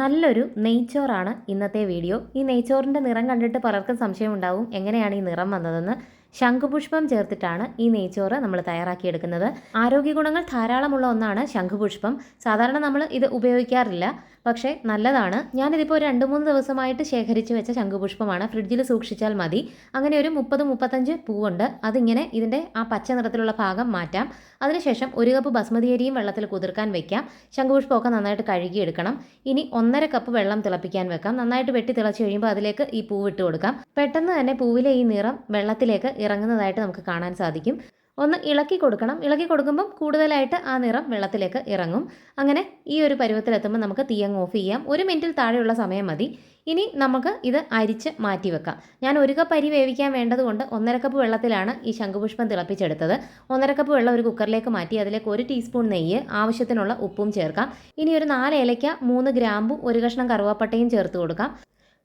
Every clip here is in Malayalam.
നല്ലൊരു നെയ്ച്ചോറാണ് ഇന്നത്തെ വീഡിയോ. ഈ നെയ്ച്ചോറിന്റെ നിറം കണ്ടിട്ട് പലർക്കും സംശയമുണ്ടാവും എങ്ങനെയാണ് ഈ നിറം വന്നതെന്ന്. ശംഖുപുഷ്പം ചേർത്തിട്ടാണ് ഈ നെയ്ച്ചോറ് നമ്മൾ തയ്യാറാക്കിയെടുക്കുന്നത്. ആരോഗ്യ ഗുണങ്ങൾ ധാരാളമുള്ള ഒന്നാണ് ശംഖുപുഷ്പം. സാധാരണ നമ്മൾ ഇത് ഉപയോഗിക്കാറില്ല. പക്ഷേ നല്ലതാണ്. ഞാനിതിപ്പോൾ ഒരു രണ്ട് മൂന്ന് ദിവസമായിട്ട് ശേഖരിച്ച് വെച്ച ശംഖുപുഷ്പമാണ്. ഫ്രിഡ്ജിൽ സൂക്ഷിച്ചാൽ മതി. അങ്ങനെ ഒരു മുപ്പത് മുപ്പത്തഞ്ച് പൂവുണ്ട്. അതിങ്ങനെ ഇതിന്റെ ആ പച്ച നിറത്തിലുള്ള ഭാഗം മാറ്റാം. അതിനുശേഷം ഒരു കപ്പ് ബസ്മതി അരിയും വെള്ളത്തിൽ കുതിർക്കാൻ വെക്കാം. ശംഖുപുഷ്പമൊക്കെ നന്നായിട്ട് കഴുകിയെടുക്കണം. ഇനി ഒന്നര കപ്പ് വെള്ളം തിളപ്പിക്കാൻ വെക്കാം. നന്നായിട്ട് വെട്ടി തിളച്ച് കഴിയുമ്പോൾ അതിലേക്ക് ഈ പൂവ് ഇട്ട് കൊടുക്കാം. പെട്ടെന്ന് തന്നെ പൂവിലെ ഈ നിറം വെള്ളത്തിലേക്ക് ഇറങ്ങുന്നതായിട്ട് നമുക്ക് കാണാൻ സാധിക്കും. ഒന്ന് ഇളക്കി കൊടുക്കണം. ഇളക്കി കൊടുക്കുമ്പം കൂടുതലായിട്ട് ആ നിറം വെള്ളത്തിലേക്ക് ഇറങ്ങും. അങ്ങനെ ഈ ഒരു പരുവത്തിലെത്തുമ്പോൾ നമുക്ക് തീയങ്ങ് ഓഫ് ചെയ്യാം. ഒരു മിനിറ്റിൽ താഴെയുള്ള സമയം മതി. ഇനി നമുക്ക് ഇത് അരിച്ച് മാറ്റി വെക്കാം. ഞാൻ ഒരു കപ്പ് അരി വേവിക്കാൻ വേണ്ടതുകൊണ്ട് ഒന്നര കപ്പ് വെള്ളത്തിലാണ് ഈ ശംഖുപുഷ്പം തിളപ്പിച്ചെടുത്തത്. ഒന്നര കപ്പ് വെള്ളം ഒരു കുക്കറിലേക്ക് മാറ്റി അതിലേക്ക് ഒരു ടീസ്പൂൺ നെയ്യ് ആവശ്യത്തിനുള്ള ഉപ്പും ചേർക്കാം. ഇനി ഒരു നാല് ഏലയ്ക്ക മൂന്ന് ഗ്രാമ്പും ഒരു കഷ്ണം കറുവാപ്പട്ടയും ചേർത്ത് കൊടുക്കാം.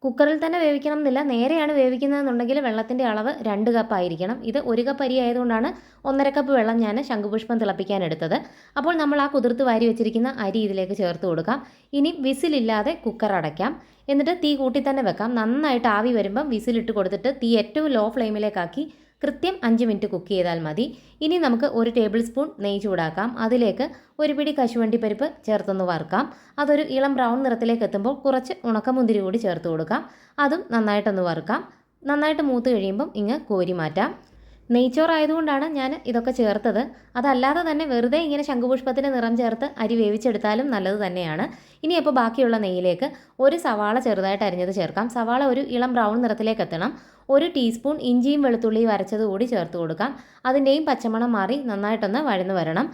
കുക്കറിൽ തന്നെ വേവിക്കണം എന്നില്ല നേരെയാണ് വേവിക്കുന്നതെന്നുണ്ടെങ്കിൽ വെള്ളത്തിന്റെ അളവ് രണ്ട് കപ്പ് ആയിരിക്കണം. ഇത് ഒരു കപ്പ് അരി ആയതുകൊണ്ടാണ് ഒന്നര കപ്പ് വെള്ളം ഞാൻ ശംഖുപുഷ്പം തിളപ്പിക്കാൻ എടുത്തത്. അപ്പോൾ നമ്മൾ ആ കുതിർത്ത് വാരി വെച്ചിരിക്കുന്ന അരി ഇതിലേക്ക് ചേർത്ത് കൊടുക്കാം. ഇനി വിസിലില്ലാതെ കുക്കർ അടയ്ക്കാം. എന്നിട്ട് തീ കൂട്ടി തന്നെ വെക്കാം. നന്നായിട്ട് ആവി വരുമ്പം വിസിലിട്ട് കൊടുത്തിട്ട് തീ ഏറ്റവും ലോ ഫ്ലെയിമിലേക്കാക്കി കൃത്യം അഞ്ച് മിനിറ്റ് കുക്ക് ചെയ്താൽ മതി. ഇനി നമുക്ക് ഒരു ടേബിൾ സ്പൂൺ നെയ്യ് ചൂടാക്കാം. അതിലേക്ക് ഒരു പിടി കശുവണ്ടി പരിപ്പ് ചേർത്തൊന്ന് വറുക്കാം. അതൊരു ഇളം ബ്രൗൺ നിറത്തിലേക്ക് എത്തുമ്പോൾ കുറച്ച് ഉണക്കമുന്തിരി കൂടി ചേർത്ത് കൊടുക്കാം. അതും നന്നായിട്ടൊന്ന് വറുക്കാം. നന്നായിട്ട് മൂത്ത് കഴിയുമ്പം ഇങ്ങ് കോരി മാറ്റാം. നെയ്ച്ചോറായതുകൊണ്ടാണ് ഞാൻ ഇതൊക്കെ ചേർത്തത്. അതല്ലാതെ തന്നെ വെറുതെ ഇങ്ങനെ ശംഖുപുഷ്പത്തിന്റെ നിറം ചേർത്ത് അരി വേവിച്ചെടുത്താലും നല്ലത് തന്നെയാണ്. ഇനി ബാക്കിയുള്ള നെയ്യിലേക്ക് ഒരു സവാള ചെറുതായിട്ട് അരിഞ്ഞത് ചേർക്കാം. സവാള ഒരു ഇളം ബ്രൗൺ നിറത്തിലേക്ക് എത്തണം. ഒരു ടീസ്പൂൺ ഇഞ്ചിയും വെളുത്തുള്ളിയും അരച്ചത് കൂടി ചേർത്ത് കൊടുക്കാം. അതിന്റെയും പച്ചമണം മാറി നന്നായിട്ടൊന്ന് വഴന്ന് വരണം.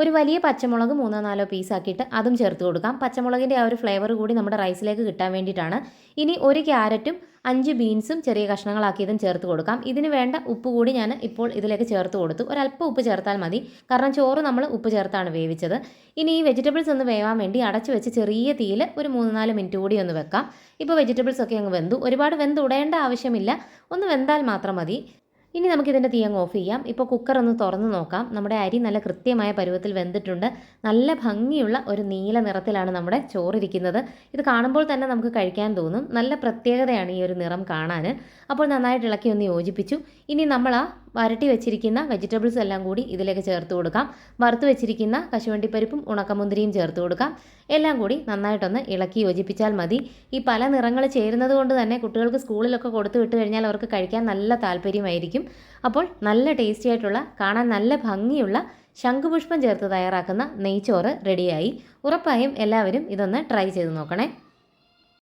ഒരു വലിയ പച്ചമുളക് മൂന്നോ നാലോ പീസാക്കിയിട്ട് അതും ചേർത്ത് കൊടുക്കാം. പച്ചമുളകിന്റെ ആ ഒരു ഫ്ലേവർ കൂടി നമ്മുടെ റൈസിലേക്ക് കിട്ടാൻ വേണ്ടിയിട്ടാണ്. ഇനി ഒരു ക്യാരറ്റും അഞ്ച് ബീൻസും ചെറിയ കഷ്ണങ്ങളാക്കിയതും ചേർത്ത് കൊടുക്കാം. ഇതിന് വേണ്ട ഉപ്പ് കൂടി ഞാൻ ഇപ്പോൾ ഇതിലേക്ക് ചേർത്ത് കൊടുത്തു. ഒരല്പം ഉപ്പ് ചേർത്താൽ മതി. കാരണം ചോറ് നമ്മൾ ഉപ്പ് ചേർത്താണ് വേവിച്ചത്. ഇനി ഈ വെജിറ്റബിൾസ് ഒന്ന് വേവാൻ വേണ്ടി അടച്ചു വെച്ച് ചെറിയ തീയിൽ ഒരു മൂന്ന് നാല് മിനിറ്റ് കൂടി ഒന്ന് വെക്കാം. ഇപ്പോൾ വെജിറ്റബിൾസ് ഒക്കെ അങ്ങ് വെന്തു. ഒരുപാട് വെന്ത് ഉടയേണ്ട ആവശ്യമില്ല. ഒന്ന് വെന്താൽ മാത്രം മതി. ഇനി നമുക്കിതിന്റെ തീയങ്ങ് ഓഫ് ചെയ്യാം. ഇപ്പോൾ കുക്കർ ഒന്ന് തുറന്ന് നോക്കാം. നമ്മുടെ അരി നല്ല കൃത്യമായ പരുവത്തിൽ വെന്തിട്ടുണ്ട്. നല്ല ഭംഗിയുള്ള ഒരു നീല നിറത്തിലാണ് നമ്മുടെ ചോറിരിക്കുന്നത്. ഇത് കാണുമ്പോൾ തന്നെ നമുക്ക് കഴിക്കാൻ തോന്നും. നല്ല പ്രത്യേകതയാണ് ഈ ഒരു നിറം കാണാൻ. അപ്പോൾ നന്നായിട്ട് ഇളക്കി ഒന്ന് യോജിപ്പിച്ചു. ഇനി നമ്മൾ ആ വരട്ടി വെച്ചിരിക്കുന്ന വെജിറ്റബിൾസ് എല്ലാം കൂടി ഇതിലേക്ക് ചേർത്ത് കൊടുക്കാം. വറുത്ത് വെച്ചിരിക്കുന്ന കശുവണ്ടിപ്പരിപ്പും ഉണക്കമുന്തിരിയും ചേർത്ത് കൊടുക്കാം. എല്ലാം കൂടി നന്നായിട്ടൊന്ന് ഇളക്കി യോജിപ്പിച്ചാൽ മതി. ഈ പല നിറങ്ങൾ ചേരുന്നത് കൊണ്ട് തന്നെ കുട്ടികൾക്ക് സ്കൂളിലൊക്കെ കൊടുത്തു വിട്ട് കഴിഞ്ഞാൽ അവർക്ക് കഴിക്കാൻ നല്ല താല്പര്യമായിരിക്കും. അപ്പോൾ നല്ല ടേസ്റ്റി ആയിട്ടുള്ള കാണാൻ നല്ല ഭംഗിയുള്ള ശംഖുപുഷ്പം ചേർത്ത് തയ്യാറാക്കുന്ന നെയ്ച്ചോറ് റെഡിയായി. ഉറപ്പായും എല്ലാവരും ഇതൊന്ന് ട്രൈ ചെയ്ത് നോക്കണേ.